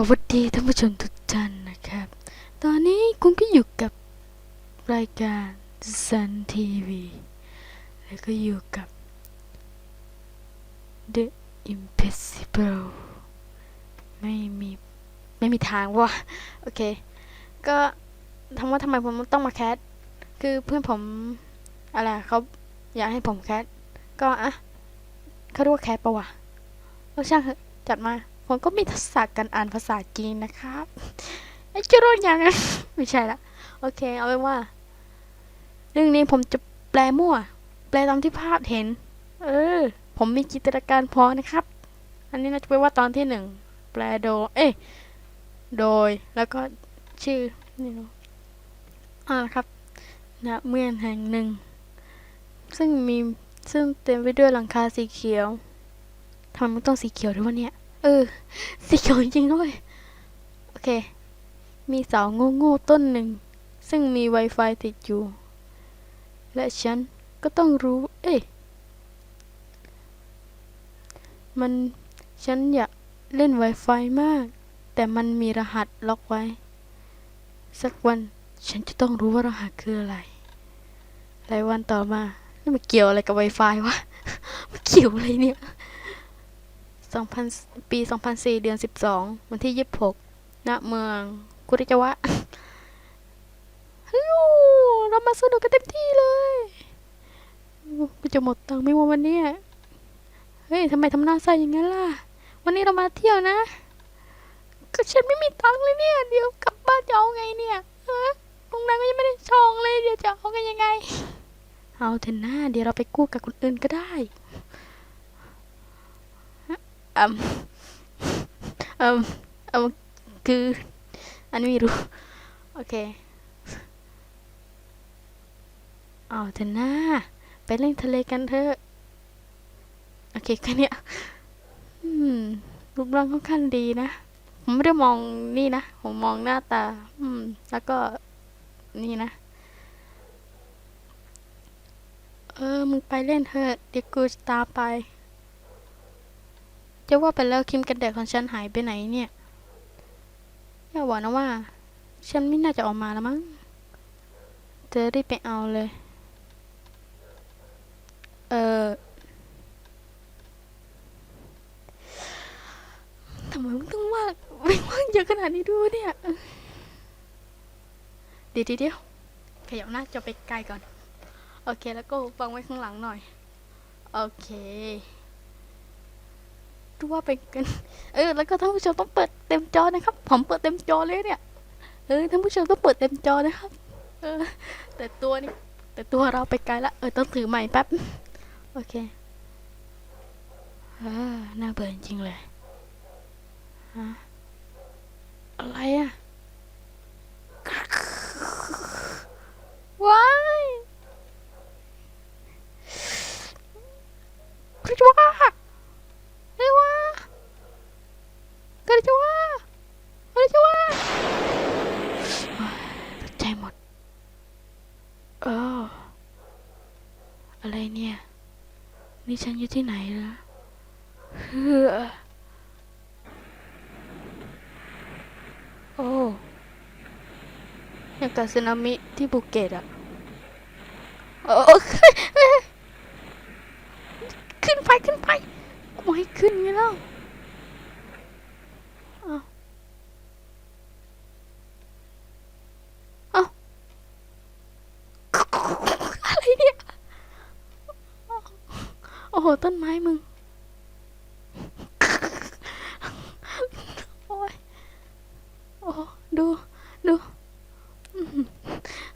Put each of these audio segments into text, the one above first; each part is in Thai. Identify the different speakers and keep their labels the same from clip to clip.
Speaker 1: วัสดีท่านผู้ชมทุกท่านนะครับ ตอนนี้คุณก็อยู่กับรายการ Sun TV แล้วก็อยู่กับ The Impossible ไม่มี ไม่มีทางว่ะโอเค ก็ทำว่าทำไมผมต้องมาแคสคือเพื่อนผม อะไรเขาอยากให้ผมแคสก็อะเขาเรียกว่าแคสปะวะเออช่างจัดมา ผมก็มีทักษะการอ่านภาษาจีนนะครับไอ้เจ้าโรยังไม่ใช่ละโอเค เอาเป็นว่า เรื่องนี้ผมจะแปลมั่ว แปลตามที่ภาพเห็น เออ ผมมีจินตนาการพอนะครับ อันนี้น่าจะเป็นว่าตอนที่หนึ่งแปลโด เอ้ยโดยแล้วก็ชื่อนี่เนาะอ่านะครับณเมืองแห่งหนึ่ง ซึ่งมีซึ่งเต็มไปด้วยหลังคาสีเขียวทำไมมันต้องสีเขียวด้วยวะเนี่ย เออ สีเขียวจริงด้วย โอเค มีเสาโง่ๆต้นหนึ่ง ซึ่งมี Wi-Fi ติดอยู่ และฉันก็ต้องรู้ เอ้ยมันฉันอยากเล่น Wi-Fi มาก แต่มันมีรหัสล็อกไว้ สักวันฉันจะต้องรู้ว่ารหัสคืออะไร หลายวันต่อมานี่มันเกี่ยวอะไรกับ Wi-Fi วะ มันเกี่ยวอะไรเนี่ย 2000ปี 2004 เดือน 12 วันที่ 26 ณ เมือง กุริจวะฮัลโหลเรามาสนุกกันเต็มที่เลยกูจะหมดตังค์ไม่ว่าวันนี้ เฮ้ยทำไมทำหน้าใสอย่างนั้นล่ะ วันนี้เรามาเที่ยวนะ ก็ฉันไม่มีตังค์เลยเนี่ย เดี๋ยวกลับบ้านจะเอาไงเนี่ยฮะโรงแรมก็ยังไม่ได้จองเลย เดี๋ยวจะเอากันยังไง เอาเถอะนะเดี๋ยวเราไปกู้กับคนอื่นก็ได้ อืมอืมอืมคืออันไม่รู้ โอเคเอาเถอะนะไปเล่นทะเลกันเถอะ โอเคแค่เนี้ยอืมรูปร่างค่อนข้างดีนะ ผมไม่ได้มองนี่นะ ผมมองหน้าตา อืม แล้วก็นี่นะ เออ มึงไปเล่นเถอะ เดี๋ยวกูตามไป จะว่าไปแล้วครีมกันแดดของฉันหายไปไหนเนี่ย อย่าบอกนะว่า ฉันไม่น่าจะออกมาแล้วมั้งจะรีบไปเอาเลย เออทำไมมึงต้องว่าวิ่งว่างเยอะขนาดนี้ด้วยเนี่ยเดี๋ยวเดี๋ยวขยับหน้าจะไปไกลก่อน โอเคแล้วก็ฟังไว้ข้างหลังหน่อย โอเค ดูว่าเป็นกัน เออ แล้วก็ท่านผู้ชมต้องเปิดเต็มจอนะครับ ผมเปิดเต็มจอเลยเนี่ย เออ ท่านผู้ชมต้องเปิดเต็มจอนะครับ เออ แต่ตัวนี่ แต่ตัวเราไปไกลละ เออ ต้องถือใหม่แป๊บ โอเคเออน่าเบื่อจริงเลยฮะอะไรอะว้ายกระจวะเฮ้ยวะกระจวะกระจวะตกใจหมด เออ อะไรเนี่ย นี่ฉันอยู่ที่ไหนนะเฮ้อโอ้อย่างกับสึนามิที่ภูเก็ตอะโอ้ขึ้นไปขึ้นไปกูบอให้ขึ้นไงแล้วอาเอาอะไรเนี่ย โอ้โห ต้นไม้มึง โอ้ยโอ้ดู ดู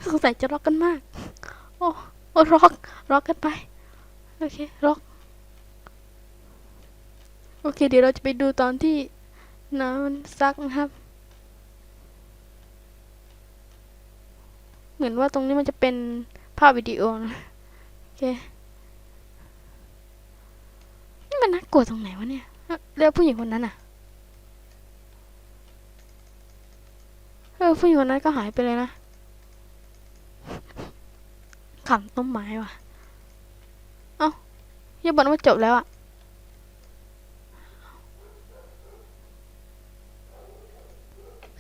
Speaker 1: สงสัยจะร็อกกันมาก โอ้โอ้ร็อก ร็อกกันไป โอเค ร็อก โอเค เดี๋ยวเราจะไปดูตอนที่น้ำมันซักนะครับ เหมือนว่าตรงนี้มันจะเป็นภาพวิดีโอนะ โอเค นี่มันน่า กลัวตรงไหนวะเนี่ยแล้วผู้หญิงคนนั้นอะเออผู้หญิงคนนั้นก็หายไปเลยนะขำต้นไม้ว่ะ เอ้าอย่าบอกนว่าจบแล้วอะ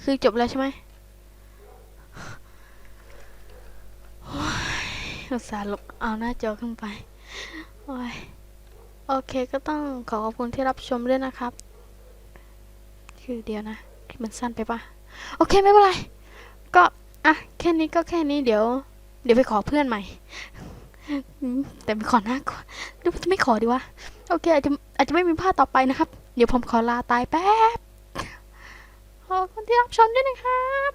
Speaker 1: คือจบแล้วใช่ไหมโอ้ยอุตส่าห์ลบเอาหน้าจอขึ้นไป โอ้ย โอเคก็ต้องขอขอบคุณที่รับชมด้วยนะครับ คือเดียวนะมันสั้นไปปะโอเคไม่เป็นไร ก็อะแค่นี้ก็แค่นี้เดี๋ยว เดี๋ยวไปขอเพื่อนใหม่ แต่ไปขอหน้าก่อนหรือว่าจะไม่ขอดีวะโอเคอาจจะอาจจะไม่มีภาคต่อไปนะครับ เดี๋ยวผมขอลาตายแป๊บขอบคุณที่รับชมด้วยนะครับ